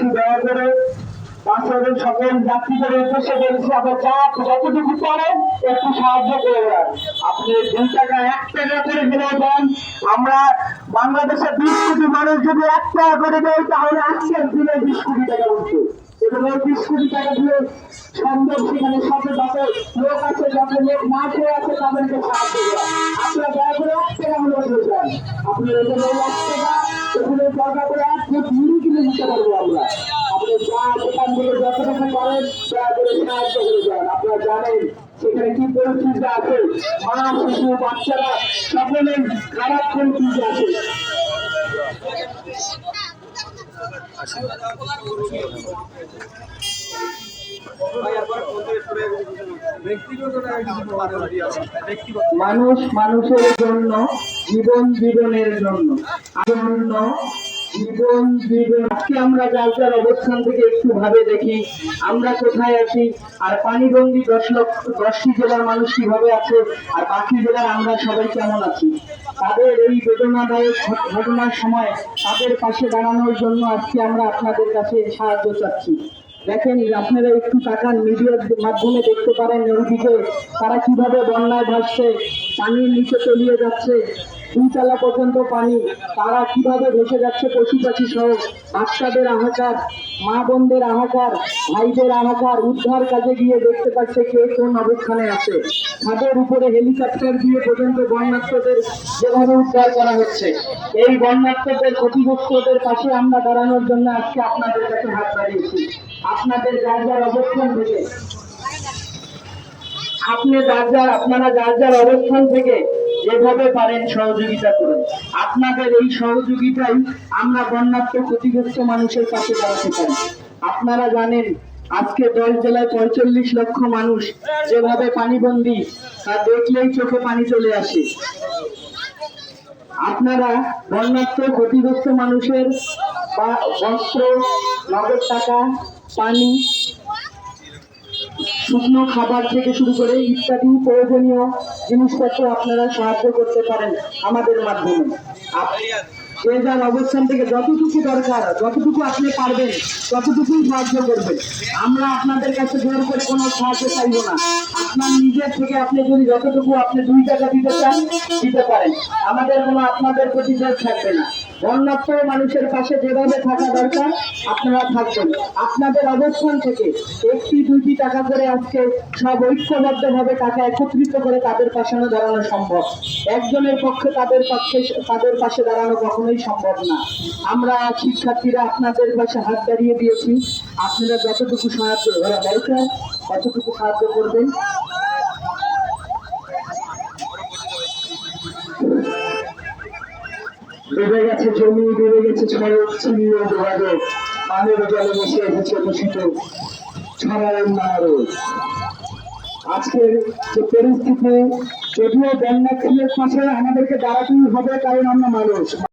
বলছি দয়া করে বাসের সকল যাত্রীদের উদ্দেশ্যে বলছি আপনার যা যতটুকু পারেন, একটু সাহায্য করে দেন। আপনি দুই টাকা এক টাকা করে দিলেও দেন। আমরা বাংলাদেশের বিশ কোটি মানুষ যদি এক টাকা করে দেয়, তাহলে আজকের দিনে বিশ কোটি টাকা উঠবে। বিশ কোটি টাকা দিয়ে সম্ভব সেখানে শত লোক আছে, যত লোক না খেয়ে আছে, তাদেরকে সাহায্য করা। আপনারা দয়া করে এক টাকা দেন। আপনি এক টাকা, এখানে দরকার করে এক দিতে পারব আমরা। আপনি যা দোকান যতটুকু করে সাহায্য করে দেন আপনারা জানেন, সেখানে কি পরিস্থিতি আছে? মা, শিশু, বাচ্চারা খারাপ পরিস্থিতি আছে। মানুষ মানুষের জন্য, জীবন জীবনের জন্য। জন্য জীবন জীবন। আজকে আমরা যার যার অবস্থান থেকে একটু ভাবে দেখি, আমরা কোথায় আছি, আর পানিবন্দি দশ লক্ষ, দশটি জেলার মানুষ কীভাবে আছে, আর বাকি জেলার আমরা সবাই কেমন আছি? তাদের এই বেদনাদায়ক ঘট- ঘটনার সময় তাদের পাশে দাঁড়ানোর জন্য আজকে আমরা আপনাদের কাছে সাহায্য চাচ্ছি। দেখেন, আপনারা একটু তাকান, মিডিয়ার মাধ্যমে দেখতে পারেন নদীকে তারা কীভাবে বন্যায় ভাসছে, পানির নিচে তলিয়ে যাচ্ছে। দুইতলা পর্যন্ত পানি তারা কীভাবে ভেসে যাচ্ছে, পশু পাখি সহ বাচ্চাদের হাহাকার মা বোনদের হাহাকার ভাইদের হাহাকার উদ্ধার কাজে গিয়ে দেখতে পাচ্ছে কে কোন অবস্থানে আছে। ছাদের উপরে হেলিকপ্টার দিয়ে পর্যন্ত বন্যার্থদের যেভাবে উদ্ধার করা হচ্ছে, এই বন্যার্থদের ক্ষতিগ্রস্তদের পাশে আমরা দাঁড়ানোর জন্য আজকে আপনাদের কাছে হাত বাড়িয়েছি। আপনাদের যার যার অবস্থান থেকে, আপনি যার যার, আপনারা যার যার অবস্থান থেকে যেভাবে পারেন সহযোগিতা করুন আপনাদের এই সহযোগিতাই আমরা বন্যাত্ম ক্ষতিগ্রস্ত মানুষের পাশে দাঁড়াতে পারি আপনারা জানেন, আজকে দশ জেলায় পঁয়তাল্লিশ লক্ষ মানুষ যেভাবে পানিবন্দী, তা দেখলেই চোখে পানি চলে আসে। আপনারা বন্যাত্ম ক্ষতিগ্রস্ত মানুষের বস্ত্র, নগদ টাকা, পানি, শুকনো খাবার থেকে শুরু করে ইত্যাদি প্রয়োজনীয় জিনিসপত্র আপনারা সাহায্য করতে পারেন আমাদের মাধ্যমে। যে যার অবস্থান থেকে যতটুকু দরকার, যতটুকু আপনি পারবেন, ততটুকুই সাহায্য করবেন। আমরা আপনাদের কাছে জোর করে কোনো সাহায্য চাইব না, আপনার নিজের থেকে আপনি যদি যতটুকু আপনি দুই টাকা দিতে চান, দিতে পারেন। আমাদের কোনো আপনাদের প্রতি থাকবে না। বন্যাত্ম মানুষের পাশে যেভাবে থাকা দরকার, আপনারা থাকবেন। আপনাদের অবস্থান থেকে একটি, দুইটি টাকা করে আজকে সব ঐক্যবদ্ধ ভাবে টাকা একত্রিত করে তাদের পাশে দাঁড়ানো সম্ভব। একজনের পক্ষে তাদের পক্ষে, তাদের পাশে দাঁড়ানো কখনোই সম্ভব না। আমরা শিক্ষার্থীরা আপনাদের পাশে হাত দাঁড়িয়ে দিয়েছি। আপনারা যতটুকু সাহায্য করা দরকার, ততটুকু সাহায্য করবেন। ডুবে গেছে জমি, ডুবে গেছে সড়ক ছিনিয়ে যোগাযোগ পানির জলে মিশে এসেছে দূষিত ছড়ালেন নারদ আজকের যে পরিস্থিতি, যদিও বন্যা পাশে আমাদেরকে দাঁড়াতেই হবে কারণ আমরা মানুষ।